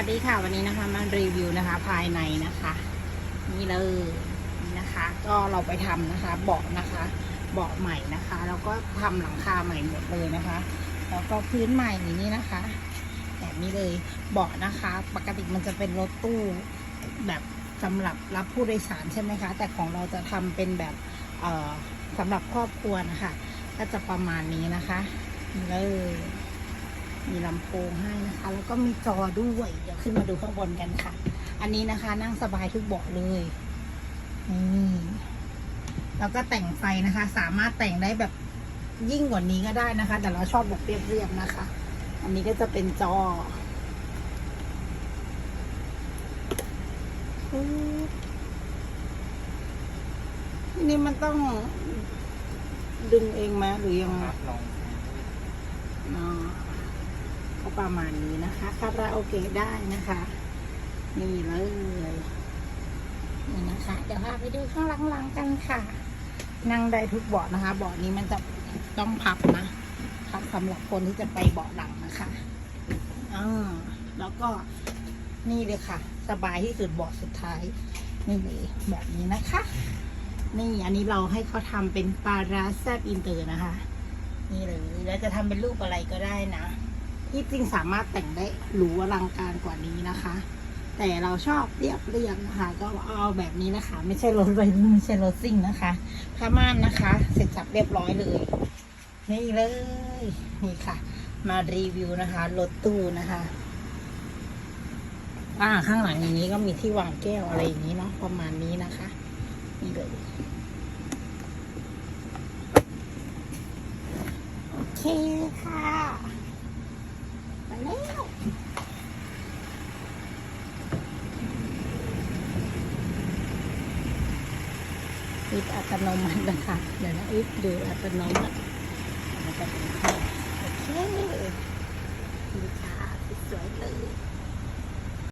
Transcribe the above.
วัสดีค่ะวันนี้นะคะมารีวิวนะคะ ภายในนะคะ นี่เลยนี่นะคะ ก็เราไปทำนะคะเบาะนะคะเบาะใหม่นะคะ แล้วก็ทำหลังคาใหม่หมดเลยนะคะ แล้วก็พื้นใหม่นี้นะคะ แบบนี้เลยเบาะนะคะ ปกติมันจะเป็นรถตู้แบบสำหรับรับผู้โดยสารใช่ไหมคะ แต่ของเราจะทำเป็นแบบเอ่อสำหรับครอบครัวนะคะ ก็จะประมาณนี้นะคะเลย มีลำโพงให้นะคะ แล้วก็มีจอด้วย เดี๋ยวขึ้นมาดูข้างบนกันค่ะ อันนี้นะคะ นั่งสบายทุกเบาะเลยนี่แล้วก็แต่งไฟนะคะ สามารถแต่งได้แบบยิ่งกว่านี้ก็ได้นะคะ แต่เราชอบแบบเรียบๆนะคะ อันนี้ก็จะเป็นจอนี่มันต้องดึงเองไหมหรือยังไง ครับลอง อ๋อก็ ประมาณนี้นะคะคาราโอเกะได้นะคะ นี่เลยนี่นะคะ เดี๋ยวพาไปดูข้างหลังๆกันค่ะ นั่งได้ทุกเบาะนะคะเบาะนี้มันจะต้องพับนะพับสำหรับคนที่จะไปเบาะหลังนะคะอ่าแล้วก็นี่เลยค่ะ สบายที่สุดเบาะสุดท้าย นี่เลยแบบนี้นะคะ นี่อันนี้เราให้เขาทำเป็นปลาราแซบอินเตอร์นะคะ นี่เลยแล้วจะทำเป็นรูปอะไรก็ได้นะ ที่จริงสามารถแต่งได้หรูอลังการกว่านี้นะคะ แต่เราชอบเรียบเรียงนะคะ ก็เอาแบบนี้นะคะ ไม่ใช่รถไฟไม่ใช่รถซิ่งนะคะผ้าม่านนะคะ เสร็จสับเรียบร้อยเลยนี่เลยนี่ค่ะ มารีวิวนะคะรถตู้นะคะอ่าข้างหลังอย่างนี้ก็มีที่วางแก้วอะไรอย่างนี้เนาะประมาณนี้นะคะนี่เลยโอเคค่ะ ไปแล้วอิดอัตโนมัตินะคะเดี๋ยวนะอิฟดูอัตโนมัติโอเค